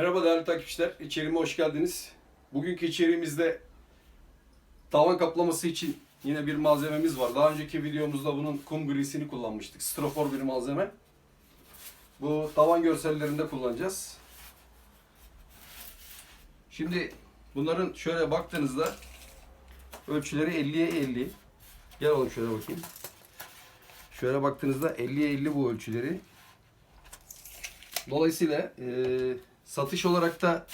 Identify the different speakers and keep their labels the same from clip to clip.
Speaker 1: Merhaba değerli takipçiler, içerime hoş geldiniz. Bugünkü içeriğimizde tavan kaplaması için yine bir malzememiz var. Daha önceki videomuzda bunun kum grisini kullanmıştık. Strafor bir malzeme. Bu tavan görsellerinde kullanacağız. Şimdi bunların şöyle baktığınızda ölçüleri 50'ye 50. Gel oğlum şöyle bakayım. Şöyle baktığınızda 50'ye 50 bu ölçüleri. Dolayısıyla eee, satış olarak da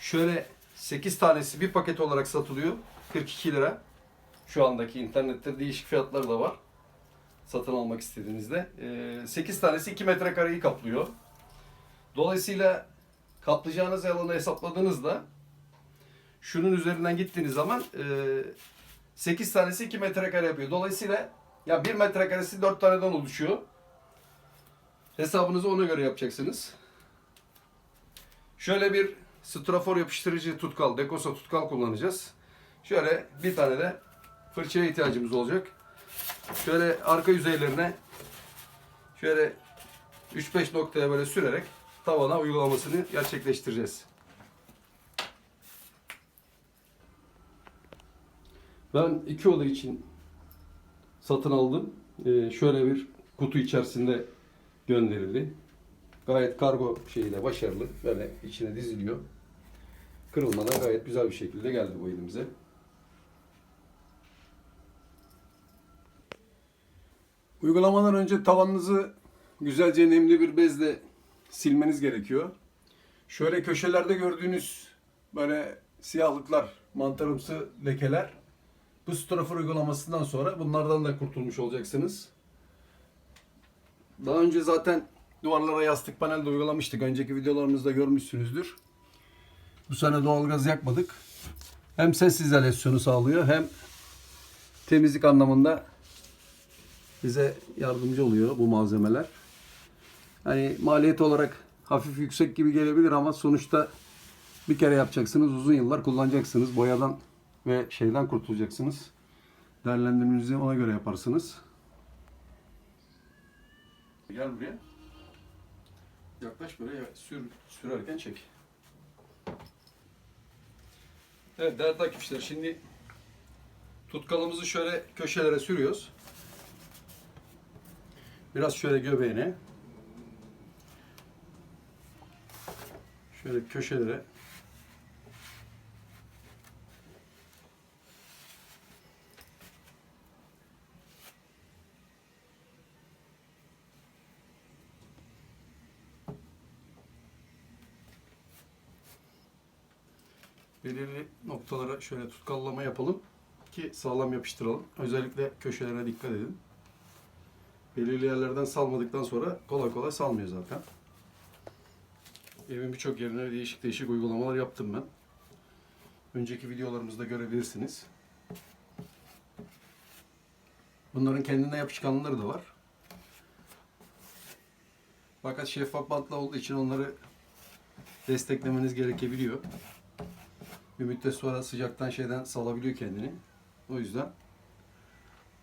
Speaker 1: şöyle 8 tanesi bir paket olarak satılıyor. 42 lira. Şu andaki internette değişik fiyatlar da var. Satın almak istediğinizde. Eee, 8 tanesi 2 metrekareyi kaplıyor. Dolayısıyla kaplayacağınız alanı hesapladığınızda şunun üzerinden gittiğiniz zaman eee 8 tanesi 2 metrekare yapıyor. Dolayısıyla ya 1 metrekaresi 4 taneden oluşuyor. Hesabınızı ona göre yapacaksınız. Şöyle bir strafor yapıştırıcı tutkal, dekosa tutkal kullanacağız. Şöyle bir tane de fırçaya ihtiyacımız olacak. Şöyle arka yüzeylerine şöyle 3-5 noktaya böyle sürerek tavana uygulamasını gerçekleştireceğiz. Ben iki oda için satın aldım. Ee, şöyle bir kutu içerisinde gönderildi. Gayet kargo şeyiyle başarılı. Böyle içine diziliyor. Kırılmadan gayet güzel bir şekilde geldi bu elimize.
Speaker 2: Uygulamadan önce tavanınızı güzelce nemli bir bezle silmeniz gerekiyor. Şöyle köşelerde gördüğünüz böyle siyahlıklar, mantarımsı lekeler bu strafor uygulamasından sonra bunlardan da kurtulmuş olacaksınız. Daha önce zaten duvarlara yastık panel de uygulamıştık. Önceki videolarımızda görmüşsünüzdür. Bu sene doğalgaz yakmadık. Hem ses izolasyonu sağlıyor hem temizlik anlamında bize yardımcı oluyor bu malzemeler. Hani maliyet olarak hafif yüksek gibi gelebilir ama sonuçta bir kere yapacaksınız, uzun yıllar kullanacaksınız. Boyadan ve şeyden kurtulacaksınız. Değerlendirmenizi ona göre yaparsınız.
Speaker 1: Gel buraya. Yaklaş böyle ya- sür, sürerken çek. Evet değerli takipçiler şimdi tutkalımızı şöyle köşelere sürüyoruz. Biraz şöyle göbeğine. Şöyle köşelere. Belirli noktalara şöyle tutkallama yapalım ki sağlam yapıştıralım. Özellikle köşelere dikkat edin. Belirli yerlerden salmadıktan sonra kolay kolay salmıyor zaten. Evin birçok yerine değişik değişik uygulamalar yaptım ben. Önceki videolarımızda görebilirsiniz. Bunların kendine yapışkanları da var. Fakat şeffaf bantla olduğu için onları desteklemeniz gerekebiliyor bir müddet sonra sıcaktan şeyden salabiliyor kendini. O yüzden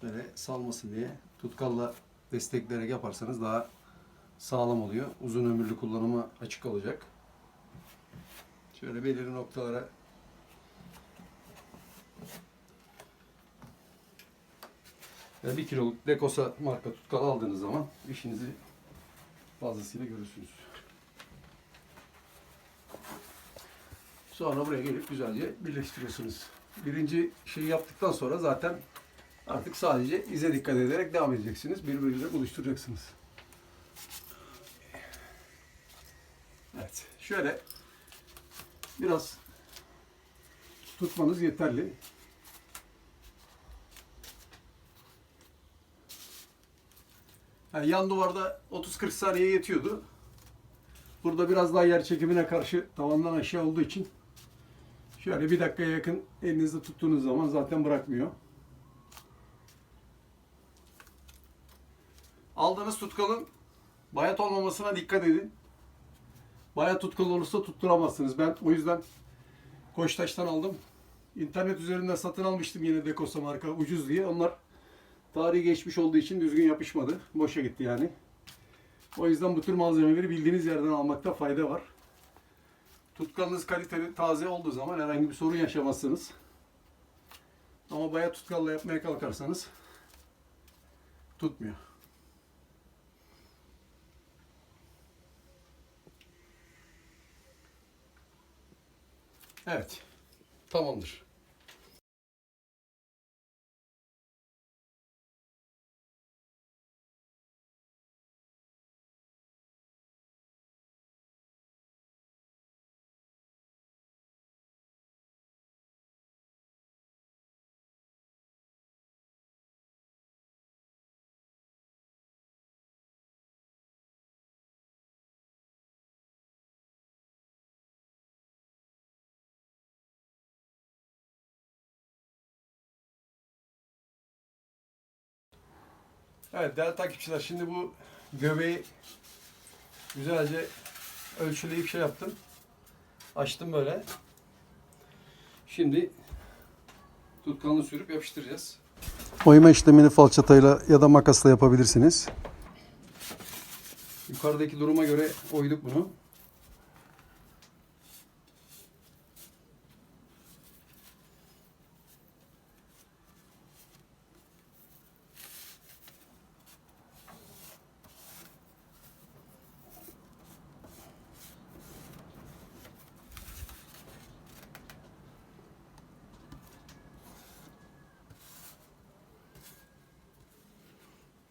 Speaker 1: böyle salmasın diye tutkalla destekleyerek yaparsanız daha sağlam oluyor. Uzun ömürlü kullanıma açık olacak. Şöyle belirli noktalara ve 1 kiloluk Dekosa marka tutkal aldığınız zaman işinizi fazlasıyla görürsünüz. Sonra buraya gelip güzelce birleştiriyorsunuz. Birinci şeyi yaptıktan sonra zaten artık sadece ize dikkat ederek devam edeceksiniz. Birbiriyle buluşturacaksınız. Evet. Şöyle biraz tutmanız yeterli. Yani yan duvarda 30-40 saniye yetiyordu. Burada biraz daha yer çekimine karşı tavandan aşağı olduğu için şöyle bir dakikaya yakın elinizde tuttuğunuz zaman zaten bırakmıyor. Aldığınız tutkalın bayat olmamasına dikkat edin. Bayat tutkal olursa tutturamazsınız. Ben o yüzden Koçtaş'tan aldım. İnternet üzerinden satın almıştım yine Dekosa marka ucuz diye. Onlar tarihi geçmiş olduğu için düzgün yapışmadı. Boşa gitti yani. O yüzden bu tür malzemeleri bildiğiniz yerden almakta fayda var.
Speaker 2: Tutkalınız kaliteli, taze olduğu zaman herhangi bir sorun yaşamazsınız. Ama bayağı tutkalla yapmaya kalkarsanız tutmuyor. Evet.
Speaker 1: Tamamdır.
Speaker 2: Evet değerli takipçiler şimdi bu göbeği güzelce ölçüleyip şey yaptım. Açtım böyle. Şimdi
Speaker 1: Tutkalını sürüp yapıştıracağız.
Speaker 2: oyma işlemini falçatayla ya da makasla yapabilirsiniz.
Speaker 1: Yukarıdaki duruma göre oyduk bunu.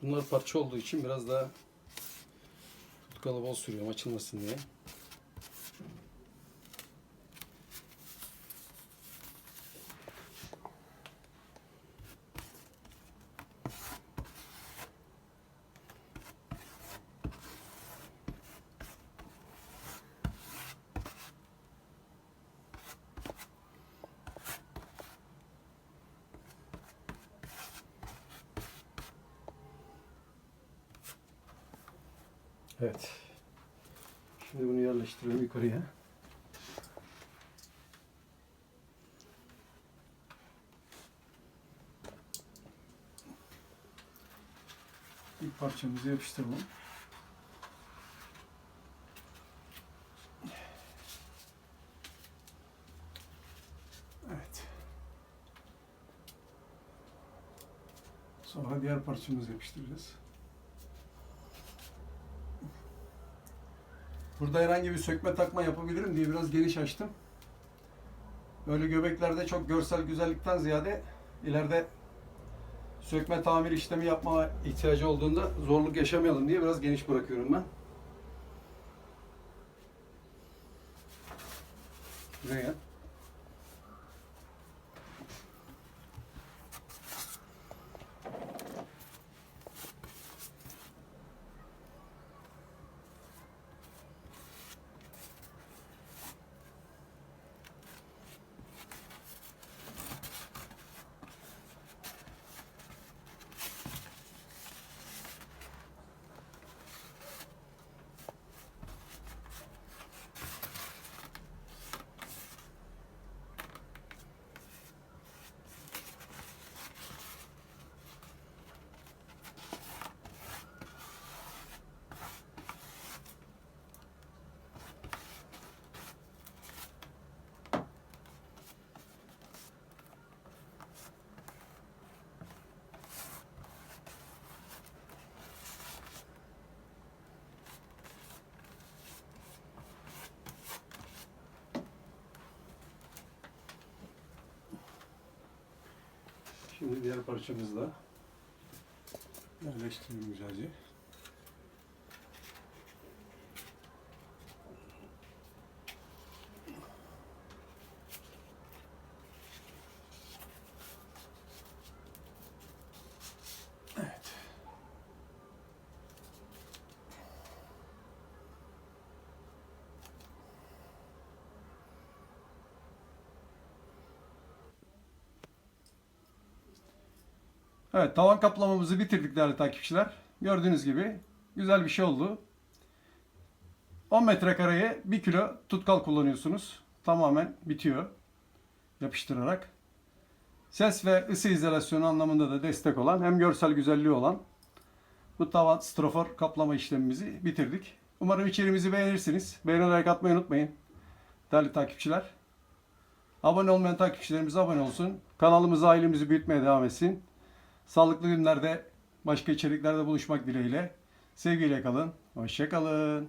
Speaker 1: Bunlar parça olduğu için biraz daha tutkalı bol sürüyorum açılmasın diye. Evet. Şimdi bunu yerleştiriyorum yukarıya.
Speaker 2: İlk parçamızı yapıştıralım. Evet. Sonra diğer parçamızı yapıştıracağız. Burada herhangi bir sökme takma yapabilirim diye biraz geniş açtım. Böyle göbeklerde çok görsel güzellikten ziyade ileride sökme tamir işlemi yapma
Speaker 1: İhtiyacı olduğunda zorluk yaşamayalım diye biraz geniş bırakıyorum ben. Buraya
Speaker 2: Şimdi diğer parçamızı da yerleştirelim güzelce. Evet tavan kaplamamızı bitirdik değerli takipçiler. Gördüğünüz gibi güzel bir şey oldu. 10 metrekareye 1 kilo tutkal kullanıyorsunuz. Tamamen bitiyor. Yapıştırarak. Ses ve ısı izolasyonu anlamında da destek olan hem görsel güzelliği olan bu tavan strofor kaplama işlemimizi bitirdik. Umarım içeriğimizi beğenirsiniz. Beğenerek atmayı unutmayın. değerli takipçiler. Abone olmayan takipçilerimiz abone olsun. Kanalımızı, ailemizi büyütmeye devam etsin. Sağlıklı günlerde başka içeriklerde buluşmak dileğiyle. Sevgiyle kalın. Hoşça kalın.